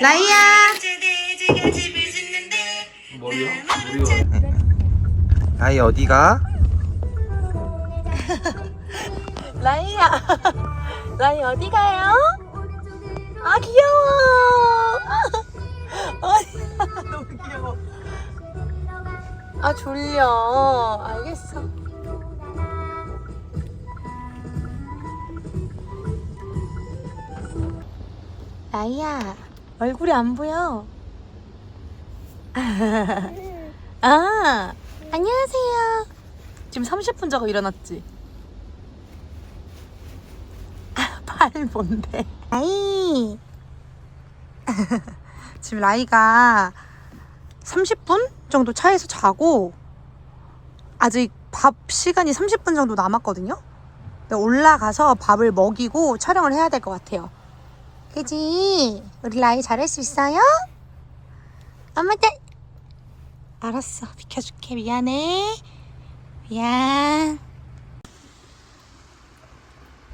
라이야. 머리요? 아이 어디가? 라이야. 라이 어디 가요? 아 귀여워. 아, 너무 귀여워. 아 졸려. 알겠어. 라이야 얼굴이 안 보여. 아 안녕하세요. 지금 30분 자고 일어났지? 아, 발 뭔데? 라이. 지금 라이가 30분 정도 차에서 자고 아직 밥 시간이 30분 정도 남았거든요. 올라가서 밥을 먹이고 촬영을 해야 될 것 같아요. 그지? 우리 라이 잘할 수 있어요? 엄마들. 알았어. 비켜줄게. 미안해. 미안.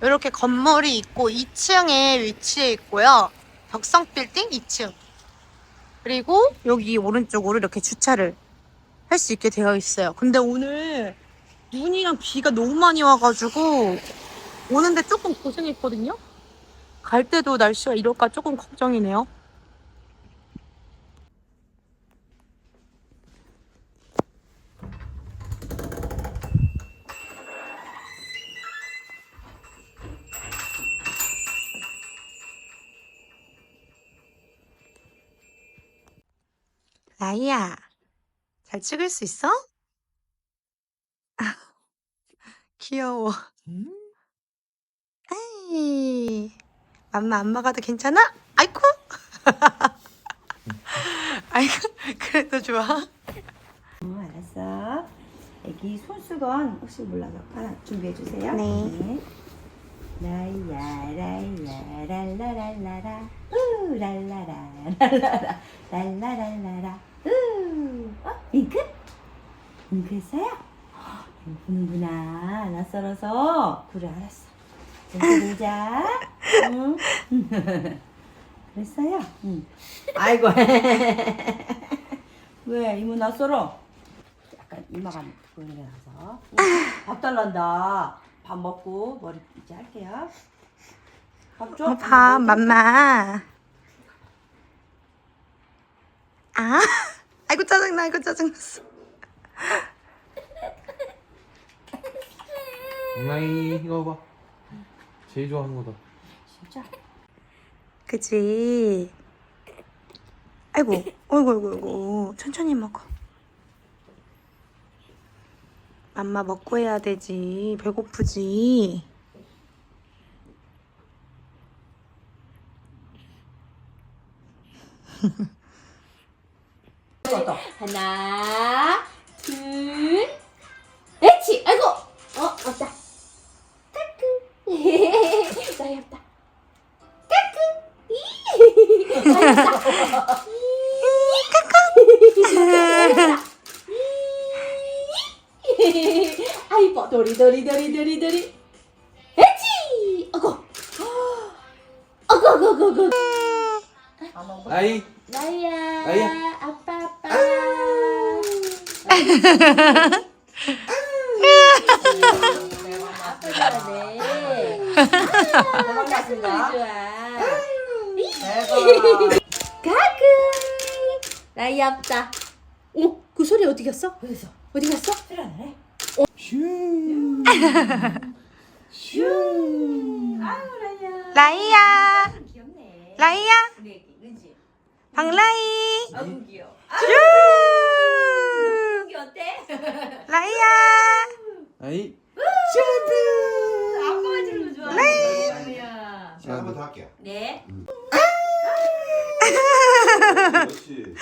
이렇게 건물이 있고 2층에 위치해 있고요. 벽성 빌딩 2층. 그리고 여기 오른쪽으로 이렇게 주차를 할 수 있게 되어 있어요. 근데 오늘 눈이랑 비가 너무 많이 와가지고 오는데 조금 고생했거든요. 갈 때도 날씨가 이럴까 조금 걱정이네요. 라이야, 잘 찍을 수 있어? 아, 귀여워. 에이, 맘마 안 먹어도 괜찮아? 아이쿠! 아이고, 그래도 좋아. 어, 알았어. 애기 손수건 혹시 몰라서 하나 준비해 주세요. 네. 라이야 라이야 랄라랄라라 우 랄라라 랄라라 랄라랄라라 우 어? 잉크? 잉크 했어요? 보는구나 낯설어서 그래 알았어 잉크 놀자 응? 그랬어요? 응 아이고 왜 이모 낯설어? 약간 이마가 보이는 게 나서 밥 달란다 밥 먹고 머리 이제 할게요 밥 줘? 어, 밥, 맘마. 아, 아이고, 짜증나, 아이고, 짜증났어. 엉랑이 이거 봐. 제일 좋아하는 거다. 진짜? 그치. 아이고, 어이구, 어이구, 어이구. 천천히 먹어. 맘마 먹고 해야 되지. 배고프지. 하나 둘 옳지 아이고 아 이뻐 도리 도리 도리 도리 도리 옳지 어고 어고 어고 어고 어고 아이 나이야 나이야. 아빠 아빠 아빠 잘하네 반갑습니다 좋아 가끔 나이 없다 어? 그 소리 어디 갔어? 어디서? 어디 갔어? 슈 슈. 아유 라이야 라이야, 귀엽네 라이야, 애기 그지? 방라이. 아우 귀여워 슈! 여기 어때? 라이야. 아이. 아빠가 지는 거 좋아. 네. 제가 한번 더 할게요. 네. 그렇지.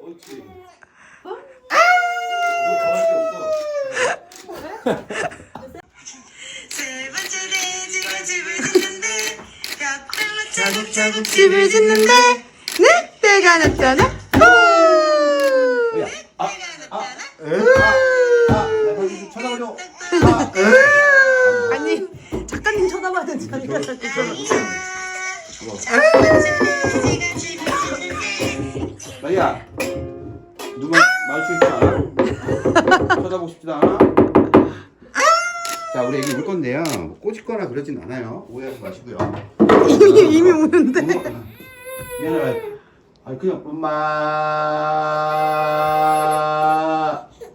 옳지. 뭐더 할 게 돼지가 집을 짓는데 늑대가 야, 아, 아, 에? 아, 아, 야, 거기 좀 쳐다보려. 아, 에? 아니 작가님 쳐다봐야 되지 않을까 자꾸 누가 마주치고 싶지 않아? 쳐다보고 싶지도 않아? 자 우리 애기 울 건데요 뭐 꼬집거나 그러진 않아요 오해하지 마시고요 이미 이미 우는데. 엄마, 미안해 아니 그냥 엄마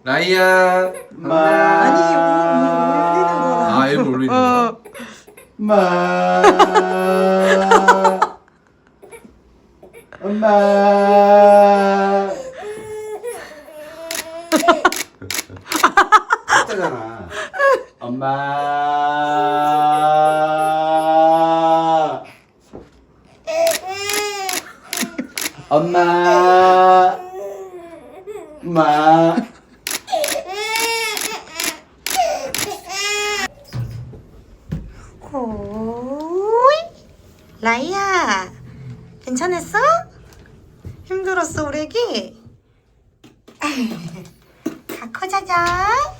라이야. 엄마 아니, 울- 울- 울리는 거라. 아, 일부러 올리는 거. 어. 엄마 엄마 했잖아 엄마. 엄마. 엄마. 오이. 라이야 괜찮았어? 힘들었어 우리 애기? 가코 자자